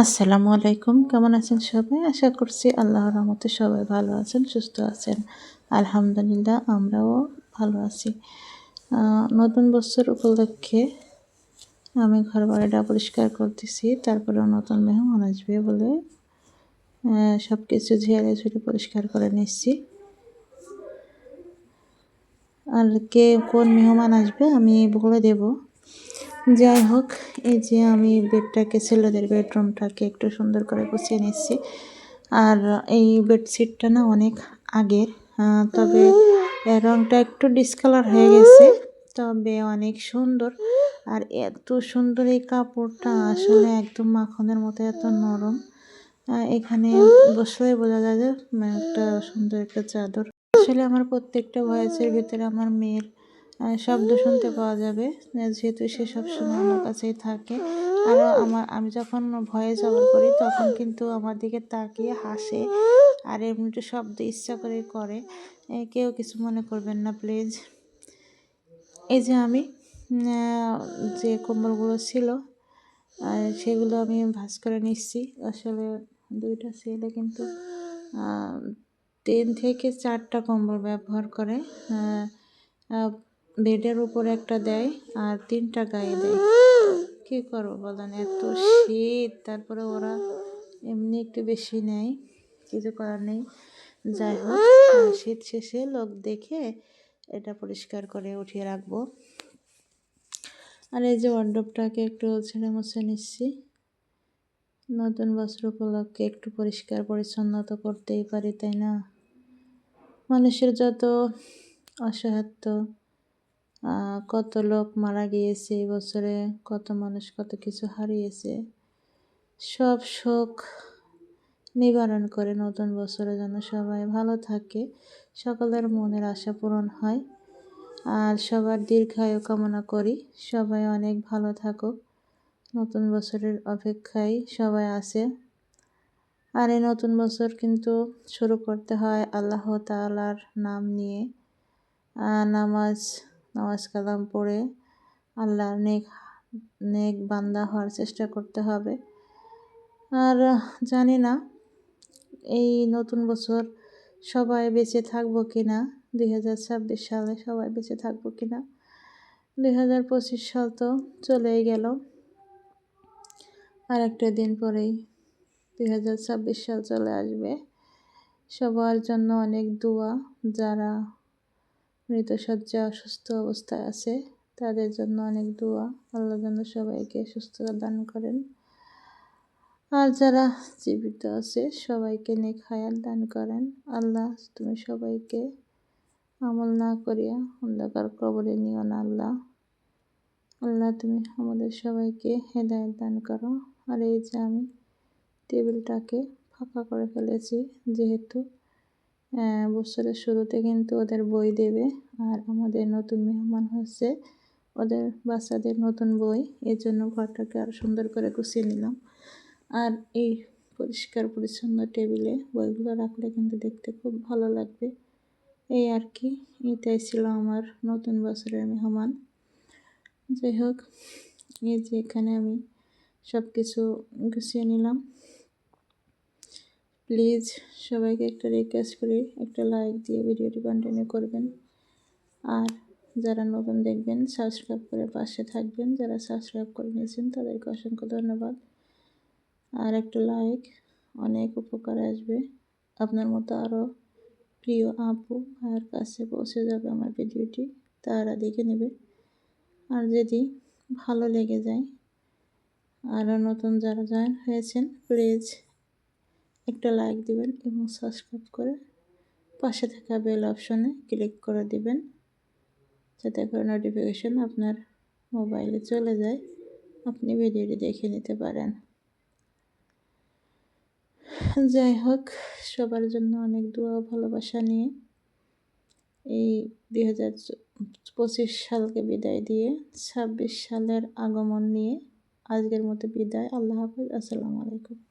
আসসালামু আলাইকুম, কেমন আছেন সবাই? আশা করছি আল্লাহ রহমতে সবাই ভালো আছেন, সুস্থ আছেন। আলহামদুলিল্লাহ, আমরাও ভালো আছি। নতুন বছর উপলক্ষে আমি ঘর বাড়িটা পরিষ্কার করতেছি, তারপরেও নতুন মেহমান আসবে বলে সব কিছু ঝেড়ে ঝুড়ে পরিষ্কার করে নিচ্ছি। আর কে কোন মেহমান আসবে আমি বলে দেবো। যাই হোক, এই যে আমি বেডটাকে, ছেলেদের বেডরুমটাকে একটু সুন্দর করে গুছিয়ে নিচ্ছি। আর এই বেডশিটটা না অনেক আগের তবে রঙটা একটু ডিসকালার হয়ে গেছে, তবে অনেক সুন্দর। আর এত সুন্দর এই কাপড়টা, আসলে একদম মাখনের মতো এত নরম। এখানে বসলেই বোঝা যায় যে একটা সুন্দর একটা চাদর। আসলে আমার প্রত্যেকটা ভয়েসের ভিতরে আমার মেয়ের শব্দ শুনতে পাওয়া যাবে। যেহেতু সে সবসময় আমার কাছেই থাকে। আর আমার, আমি যখন ভয়েস ওভার করি, তখন কিন্তু আমার দিকে তাকিয়ে হাসে। আর এমনি শব্দ ইচ্ছা করে করে। কেউ কিছু মনে করবেন না, প্লিজ। এই যে আমি যে কম্বলগুলো ছিল সেগুলো আমি ভাজ করে নিচ্ছি। আসলে দুইটা ছেলে কিন্তু তিন থেকে চারটা কম্বল ব্যবহার করে। বেডের উপর একটা দেয় আর তিনটা গায়ে দেয়। কী করব বলেন? এত শীত, তারপরে ওরা এমনি একটু বেশি নেয়, কিছু করার নেই। যাই হোক শীত শেষে লোক দেখে এটা পরিষ্কার করে উঠিয়ে রাখব। আর এই যে ওয়ার্ডপটাকে একটু ছেড়ে মুছে নিচ্ছি। নতুন বস্ত্র উপলক্ষে একটু পরিষ্কার পরিচ্ছন্ন তো করতেই পারি, তাই না? মানুষের যত অসহায়ত্ব কত লোক মারা গিয়েছে এই বছরে, কত মানুষ কত কিছু হারিয়েছে। সব শোক নিবারণ করে নতুন বছরে যেন সবাই ভালো থাকে, সকলের মনের আশা পূরণ হয়। আর সবার দীর্ঘায়ু কামনা করি, সবাই অনেক ভালো থাকুক। নতুন বছরের অপেক্ষায় সবাই আছে। আর এই নতুন বছর কিন্তু শুরু করতে হয় আল্লাহ তালার নাম নিয়ে। নামাজ নামাজ কালাম পড়ে আল্লাহর নেক নেক বান্দা হওয়ার চেষ্টা করতে হবে। আর জানি না এই নতুন বছর সবাই বেঁচে থাকব কি না দুই হাজার ছাব্বিশ সালে সবাই বেঁচে থাকব কি না দুই হাজার পঁচিশ সাল তো চলেই গেল। আর একটা দিন পরেই দুই হাজার ছাব্বিশ সাল চলে আসবে। সবার জন্য অনেক দোয়া, যারা মৃতসজ্জা অসুস্থ অবস্থায় আছে, তাদের জন্য অনেক দোয়া। আল্লাহ যেন সবাইকে সুস্থতা দান করেন। আর যারা জীবিত আছে, সবাইকে নেক হায়াত দান করেন। আল্লাহ তুমি সবাইকে আমল না করিয়া অন্ধকার কবরে নিও না আল্লাহ। আল্লাহ তুমি আমাদের সবাইকে হেদায়ত দান করো। আর এই যে আমি টেবিলটাকে ফাঁকা করে ফেলেছি, যেহেতু বছরের শুরুতে কিন্তু ওদের বই দেবে। আর আমাদের নতুন মেহমান হচ্ছে ওদের বাচ্চাদের নতুন বই। এর জন্য ঘরটাকে আরও সুন্দর করে গুছিয়ে নিলাম। আর এই পরিষ্কার পরিচ্ছন্ন টেবিলে বইগুলো রাখলে কিন্তু দেখতে খুব ভালো লাগবে। এই আর কি, এটাই ছিল আমার নতুন বছরের মেহমান। যাই হোক, এই যে এখানে আমি সব কিছু গুছিয়ে নিলাম। প্লিজ সবাইকে একটা রিকোয়েস্ট করি একটা লাইক দিয়ে ভিডিওটি কন্টিনিউ করবেন। আর যারা নতুন দেখবেন সাবস্ক্রাইব করে পাশে থাকবেন। যারা সাবস্ক্রাইব করে নিয়েছেন, তাদেরকে অসংখ্য ধন্যবাদ। আর একটা লাইক অনেক উপকার আসবে। আপনার মতো আরও প্রিয় আপু আর কাছে পৌঁছে যাবে আমার ভিডিওটি, তারা দেখে নেবে। আর যদি ভালো লেগে যায় আরও নতুন যারা জয়েন হয়েছেন প্লিজ একটা লাইক দিবেন এবং সাবস্ক্রাইব করে পাশে থাকা বেল অপশনে ক্লিক করে দিবেন। যাতে করে নোটিফিকেশন আপনার মোবাইলে চলে যায়। আপনি ভিডিওটি দেখে নিতে পারেন। যাই হোক, সবার জন্য অনেক দোয়া ভালোবাসা নিয়ে এই দুই হাজার পঁচিশ সালকে বিদায় দিয়ে ছাব্বিশ সালের আগমন নিয়ে আজকের মতো বিদায়। আল্লাহ হাফিজ। আসসালামু আলাইকুম।